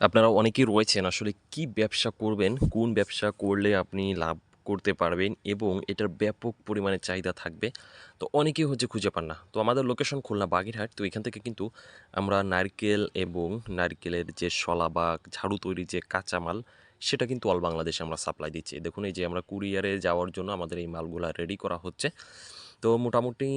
আপনারা অনেকেই রয়েছেন আসলে কি ব্যবসা করবেন, কোন ব্যবসা করলে আপনি লাভ করতে পারবেন এবং এটার ব্যাপক পরিমাণে চাহিদা থাকবে। তো অনেকেই হচ্ছে খুঁজে পান না। তো আমাদের লোকেশন খুলনা বাগেরহাট। তো এখান থেকে কিন্তু আমরা নারকেল এবং নারকেলের যে শলা বা ঝাড়ু তৈরির যে কাঁচামাল সেটা কিন্তু অল বাংলাদেশে আমরা সাপ্লাই দিচ্ছি। দেখুন এই যে আমরা কুরিয়ারে যাওয়ার জন্য আমাদের এই মালগুলা রেডি করা হচ্ছে। তো মোটামুটি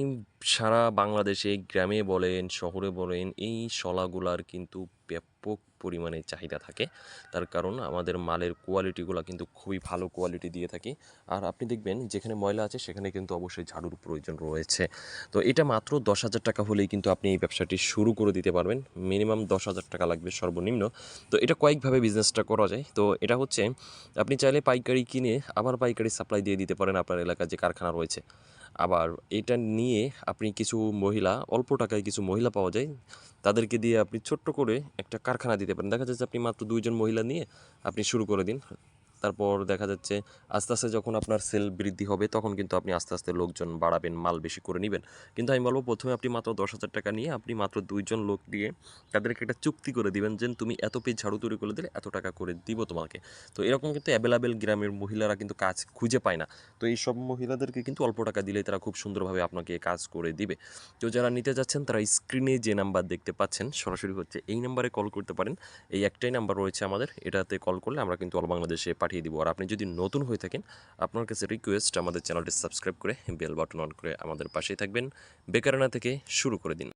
সারা বাংলাদেশে গ্রামে বলেন, শহরে বলেন এই শলাগুলার কিন্তু ব্যাপক পরিমাণে চাহিদা থাকে। তার কারণ আমাদের মালের কোয়ালিটিগুলা কিন্তু খুবই ভালো কোয়ালিটি দিয়ে থাকি। আর আপনি দেখবেন যেখানে ময়লা আছে সেখানে কিন্তু অবশ্যই ঝাড়ুর প্রয়োজন রয়েছে। তো এটা মাত্র ১০,০০০ টাকা হলেই কিন্তু আপনি এই ব্যবসাটি শুরু করে দিতে পারবেন। মিনিমাম ১০,০০০ টাকা লাগবে সর্বনিম্ন। তো এটা কয়েকভাবে বিজনেসটা করা যায়। তো এটা হচ্ছে আপনি চাইলে পাইকারি কিনে আবার পাইকারি সাপ্লাই দিয়ে দিতে পারেন আপনার এলাকায় যে কারখানা রয়েছে। আবার এটা নিয়ে আপনি কিছু মহিলা, অল্প টাকায় কিছু মহিলা পাওয়া যায়। তাদেরকে দিয়ে আপনি ছোট্ট করে একটা কারখানা দিতে পারেন। দেখা যাচ্ছে আপনি মাত্র দুইজন মহিলা নিয়ে আপনি শুরু করে দিন। তারপর দেখা যাচ্ছে আস্তে, আস্তে যখন আপনার সেল বৃদ্ধি হবে তখন কিন্তু আপনি আস্তে, আস্তে লোকজন বাড়াবেন, মাল বেশি করে নিবেন। কিন্তু আমি বলব প্রথমে আপনি মাত্র ১০,০০০ টাকা নিয়ে আপনি মাত্র দুইজন লোক দিয়ে তাদেরকে একটা চুক্তি করে দিবেন যে, "তুমি এত পেজ ঝাড়ু তৈরি করে দিলে এত টাকা করে দিব তোমাকে।" তো এরকম কিন্তু অ্যাভেলেবেল গ্রামের মহিলারা কিন্তু কাজ খুঁজে পায় না। তো এই সব মহিলাদেরকে কিন্তু অল্প টাকা দিলে তারা খুব সুন্দরভাবে আপনাকে কাজ করে দিবে। তো যারা নিতে যাচ্ছেন তারা স্ক্রিনে যে নাম্বার দেখতে পাচ্ছেন সরাসরি হচ্ছে এই নাম্বারে কল করতে পারেন। এই একটাই নাম্বার রয়েছে আমাদের। এটাতে কল করলে আমরা কিন্তু অল বাংলাদেশে পাঠিয়ে দিব। আর আপনি যদি নতুন হয়ে থাকেন, আপনার কাছে রিকোয়েস্ট আমাদের চ্যানেলটি সাবস্ক্রাইব করে বেল বাটন অন করে আমাদের পাশেই থাকবেন। বেকারানা থেকে শুরু করে দিন।